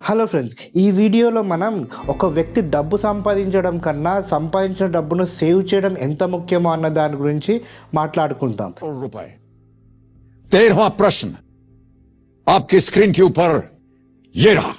Hello friends ఈ వీడియోలో మనం ఒక వ్యక్తి డబ్బు సంపాదించడం కన్నా సంపాదించిన డబ్బును సేవ్ చేయడం ఎంత ముఖ్యమో అన్న దాని గురించి మాట్లాడుకుంటాం करोड़ रुपए तेरहवा प्रश्न आपकी स्क्रीन के ऊपर ये रहा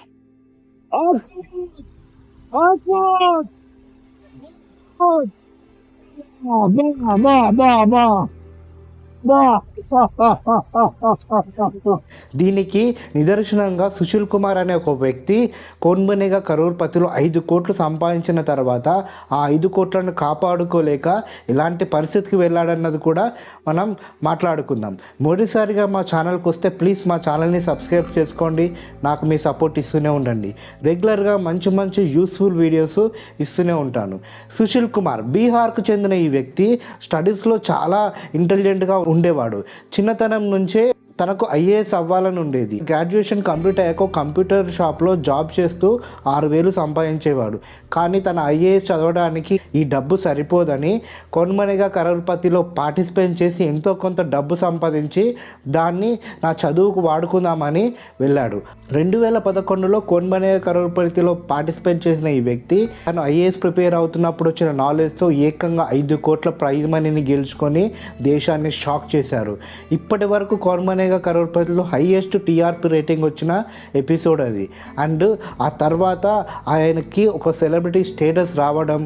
దీనికి నిదర్శనంగా సుశీల్ కుమార్ అనే ఒక వ్యక్తి కోన్బనేగా కరోర్పతిలో ఐదు కోట్లు సంపాదించిన తర్వాత ఆ ఐదు కోట్లను కాపాడుకోలేక ఇలాంటి పరిస్థితికి వెళ్ళాడన్నది కూడా మనం మాట్లాడుకుందాం. మొదటిసారిగా మా ఛానల్కి వస్తే ప్లీజ్ మా ఛానల్ని సబ్స్క్రైబ్ చేసుకోండి. నాకు మీ సపోర్ట్ ఇస్తూనే ఉండండి. రెగ్యులర్గా మంచి మంచి యూస్ఫుల్ వీడియోస్ ఇస్తూనే ఉంటాను. సుశీల్ కుమార్ బీహార్కు చెందిన ఈ వ్యక్తి స్టడీస్లో చాలా ఇంటెలిజెంట్గా ఉండేవాడు. చిన్నతనం నుంచే తనకు ఐఏఎస్ అవ్వాలని ఉండేది గ్రాడ్యుయేషన్ కంప్లీట్ అయ్యాక కంప్యూటర్ షాప్లో జాబ్ చేస్తూ ఆరు వేలు సంపాదించేవాడు. కానీ తన ఐఏఎస్ చదవడానికి ఈ డబ్బు సరిపోదని కొన్మనిగా కరోర్పతిలో పార్టిసిపేట్ చేసి ఎంతో కొంత డబ్బు సంపాదించి దాన్ని నా చదువుకు వాడుకుందామని వెళ్ళాడు. రెండు వేల పదకొండులో కొన్మనిగా కరోర్పతిలో పార్టిసిపేట్ చేసిన ఈ వ్యక్తి తను ఐఏఎస్ ప్రిపేర్ అవుతున్నప్పుడు వచ్చిన నాలెడ్జ్తో ఏకంగా ఐదు కోట్ల ప్రైజ్ మనీని గెలుచుకొని దేశాన్ని షాక్ చేశారు. ఇప్పటి వరకు మెగా కరోడ్పతిలో హైయెస్ట్ టీఆర్పీ రేటింగ్ వచ్చిన ఎపిసోడ్ అది. అండ్ ఆ తర్వాత ఆయనకి ఒక సెలబ్రిటీ స్టేటస్ రావడం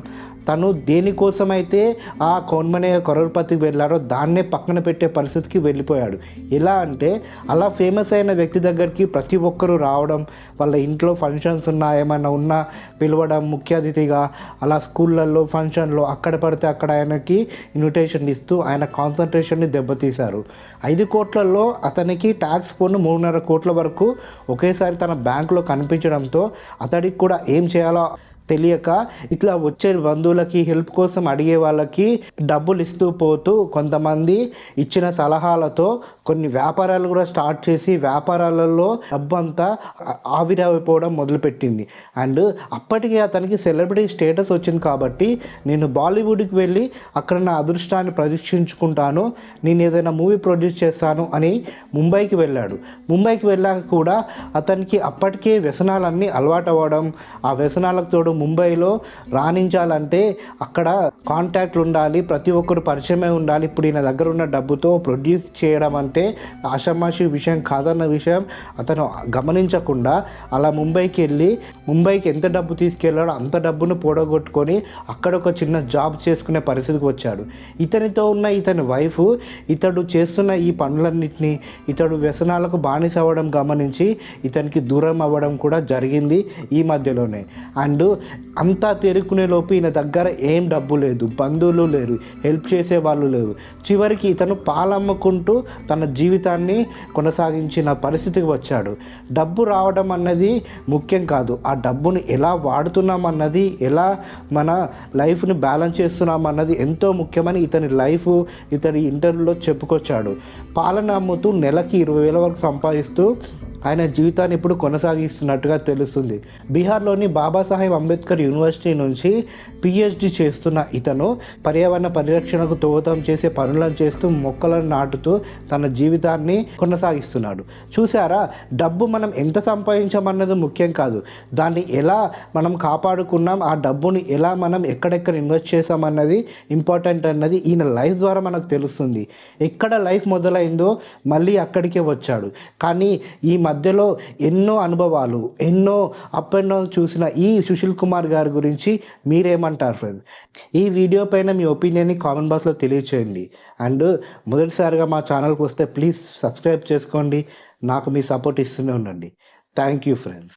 తను దేనికోసమైతే ఆ కౌన్మనే కరోడ్పతికి వెళ్ళాడో దాన్నే పక్కన పెట్టే పరిస్థితికి వెళ్ళిపోయాడు. ఎలా అంటే అలా ఫేమస్ అయిన వ్యక్తి దగ్గరికి ప్రతి ఒక్కరూ రావడం వాళ్ళ ఇంట్లో ఫంక్షన్స్ ఉన్నా ఏమైనా ఉన్నా పిలవడం ముఖ్య అతిథిగా అలా స్కూళ్ళల్లో ఫంక్షన్లో అక్కడ పడితే అక్కడ ఆయనకి ఇన్విటేషన్ ఇస్తూ ఆయన కాన్సన్ట్రేషన్ని దెబ్బతీశారు. ఐదు కోట్లలో అతనికి ట్యాక్స్ ఫోన్ మూడున్నర కోట్ల వరకు ఒకేసారి తన బ్యాంకులో కనిపించడంతో అతడికి కూడా ఏం చేయాలో తెలియక ఇట్లా వచ్చే బంధువులకి హెల్ప్ కోసం అడిగే వాళ్ళకి డబ్బులు ఇస్తూ పోతూ కొంతమంది ఇచ్చిన సలహాలతో కొన్ని వ్యాపారాలు కూడా స్టార్ట్ చేసి వ్యాపారాలలో డబ్బు అంతా ఆవిరైపోవడం మొదలుపెట్టింది. అండ్ అప్పటికే అతనికి సెలబ్రిటీ స్టేటస్ వచ్చింది కాబట్టి నేను బాలీవుడ్కి వెళ్ళి అక్కడ నా అదృష్టాన్ని పరీక్షించుకుంటాను నేను ఏదైనా మూవీ ప్రొడ్యూస్ చేస్తాను అని ముంబైకి వెళ్ళాడు. ముంబైకి వెళ్ళాక కూడా అతనికి అప్పటికే వ్యసనాలన్నీ అలవాటు అవ్వడం ఆ వ్యసనాలకు తోడు ముంబైలో రాణించాలంటే అక్కడ కాంటాక్ట్లు ఉండాలి ప్రతి ఒక్కరు పరిచయమే ఉండాలి. ఇప్పుడు ఈయన దగ్గర ఉన్న డబ్బుతో ప్రొడ్యూస్ చేయడం అంటే ఆషామాషి విషయం కాదన్న విషయం అతను గమనించకుండా అలా ముంబైకి వెళ్ళి ముంబైకి ఎంత డబ్బు తీసుకెళ్ళాడో అంత డబ్బును పోడగొట్టుకొని అక్కడ ఒక చిన్న జాబ్ చేసుకునే పరిస్థితికి వచ్చాడు. ఇతనితో ఉన్న ఇతని వైఫ్ ఇతడు చేస్తున్న ఈ పనులన్నింటినీ ఇతడు వ్యసనాలకు బానిస అవ్వడం గమనించి ఇతనికి దూరం అవ్వడం కూడా జరిగింది ఈ మధ్యలోనే. అండ్ అంతా తేరుకునే లోపు ఈయన దగ్గర ఏం డబ్బు లేదు బంధువులు లేరు హెల్ప్ చేసే వాళ్ళు లేరు. చివరికి ఇతను పాలమ్ముకుంటూ తన జీవితాన్ని కొనసాగించిన పరిస్థితికి వచ్చాడు. డబ్బు రావడం అన్నది ముఖ్యం కాదు. ఆ డబ్బును ఎలా వాడుతున్నాం అన్నది ఎలా మన లైఫ్ని బ్యాలెన్స్ చేస్తున్నాం అన్నది ఎంతో ముఖ్యమని ఇతని లైఫ్ ఇతని ఇంటర్వ్యూలో చెప్పుకొచ్చాడు. పాలన అమ్ముతూ నెలకి ఇరవై వేల వరకు సంపాదిస్తూ ఆయన జీవితాన్ని ఇప్పుడు కొనసాగిస్తున్నట్టుగా తెలుస్తుంది. బీహార్లోని బాబాసాహెబ్ అంబేద్కర్ యూనివర్సిటీ నుంచి పిహెచ్డి చేస్తున్న ఇతను పర్యావరణ పరిరక్షణకు దోహదం చేసే పనులను చేస్తూ మొక్కలను నాటుతూ తన జీవితాన్ని కొనసాగిస్తున్నాడు. చూసారా డబ్బు మనం ఎంత సంపాదించామన్నది ముఖ్యం కాదు. దాన్ని ఎలా మనం కాపాడుకున్నాం? ఆ డబ్బుని ఎలా మనం ఎక్కడెక్కడ ఇన్వెస్ట్ చేసామన్నది ఇంపార్టెంట్ అన్నది ఈయన లైఫ్ ద్వారా మనకు తెలుస్తుంది. ఎక్కడ లైఫ్ మొదలైందో మళ్ళీ అక్కడికే వచ్చాడు. కానీ ఈ మధ్యలో ఎన్నో అనుభవాలు ఎన్నో అప్ అండ్ డౌన్ చూసిన ఈ సుశీల్ కుమార్ గారి గురించి మీరేమంటారు ఫ్రెండ్స్ ఈ వీడియో పైన మీ ఒపీనియన్ని కామెంట్ బాక్స్లో తెలియచేయండి. అండ్ మొదటిసారిగా మా ఛానల్కి వస్తే ప్లీజ్ సబ్స్క్రైబ్ చేసుకోండి. నాకు మీ సపోర్ట్ ఇస్తూనే ఉండండి. Thank you friends